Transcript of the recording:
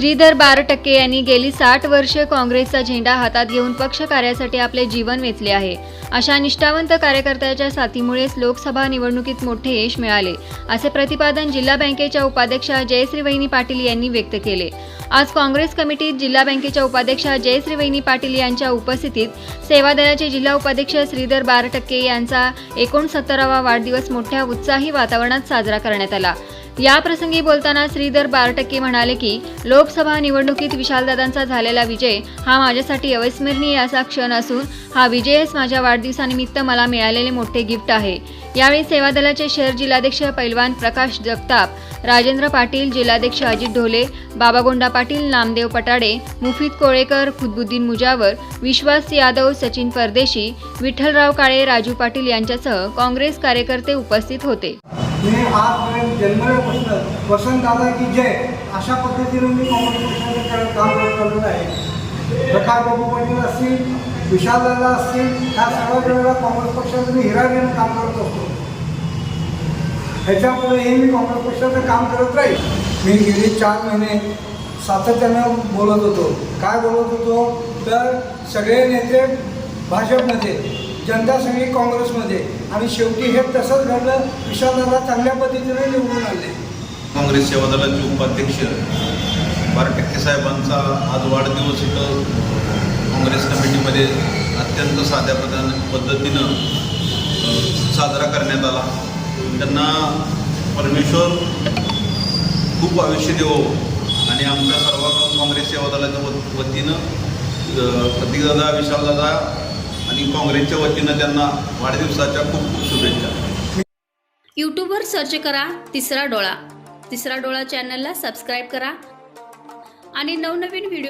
श्रीधर बारटक्के यांनी गेली साठ वर्ष काँग्रेसचा झेंडा हातात घेऊन पक्ष कार्यासाठी आपले जीवन वेचले आहे. अशा निष्ठावंत कार्यकर्त्याच्या साथीमुळेच लोकसभा निवडणुकीत मोठे यश मिळाले असे प्रतिपादन जिल्हा बँकेच्या उपाध्यक्षा जयश्री वहिनी पाटील यांनी व्यक्त केले. आज काँग्रेस कमिटीत जिल्हा बँकेच्या उपाध्यक्षा जयश्री वहिनी पाटील यांच्या उपस्थितीत सेवा दलाचे जिल्हा उपाध्यक्ष श्रीधर बारटक्के यांचा एकोणसत्तरावा वाढदिवस मोठ्या उत्साही वातावरणात साजरा करण्यात आला. या प्रसंगी बोलताना श्रीधर बारटक्के म्हणाले की लोकसभा निवडणुकीत विशालदादांचा झालेला विजय हा माझ्यासाठी अविस्मरणीय असा क्षण असून हा विजयच माझ्या वाढदिवसानिमित्त मला मिळालेले मोठे गिफ्ट आहे. यावेळी सेवा दलाचे शहर जिल्हाध्यक्ष पैलवान प्रकाश जगताप राजेंद्र पाटील जिल्हाध्यक्ष अजित ढोले बाबागोंडा पाटील नामदेव पटाडे मुफीद कोळेकर खुदबुद्दीन मुजावर विश्वास यादव सचिन परदेशी विठ्ठलराव काळे राजू पाटील यांच्यासह काँग्रेस कार्यकर्ते उपस्थित होते. मी आजपर्यंत जन्मल्यापासून वसंतदादा की जय अशा पद्धतीने मी काँग्रेस पक्षाचं काम करत आहे. प्रकाश बाबू पाटील असतील विशालदादा असतील ह्या सर्व वेळेला काँग्रेस पक्षाचं मी हिरागेनं काम करत असतो. हे मी काँग्रेस पक्षाचं काम करत राहील. मी गेली चार महिने सातत्यानं बोलत होतो. काय बोलत होतो? तर सगळे नेते भाजपमध्ये जनता सगळी काँग्रेसमध्ये. आणि शेवटी हे तसंच घडलं विशालदादा चांगल्या पद्धतीने निवडून आले. काँग्रेस सेवा दलाचे उपाध्यक्ष बारटक्के साहेबांचा आज वाढदिवस इथं काँग्रेस कमिटीमध्ये अत्यंत साध्या पद्धतीनं पद्धतीनं साजरा करण्यात आला. त्यांना परमेश्वर खूप आयुष्य देवो. आणि आमच्या सर्व काँग्रेस सेवा दलाच्या वतीनं प्रतीकदादा विशालदादा आणि काँग्रेसच्या वतीनं त्यांना वाढदिवसाच्या खूप खूप शुभेच्छा. यूट्यूबवर सर्च करा तिसरा डोळा. तिसरा डोळा चॅनलला सबस्क्राईब करा. आणि नवनवीन व्हिडिओ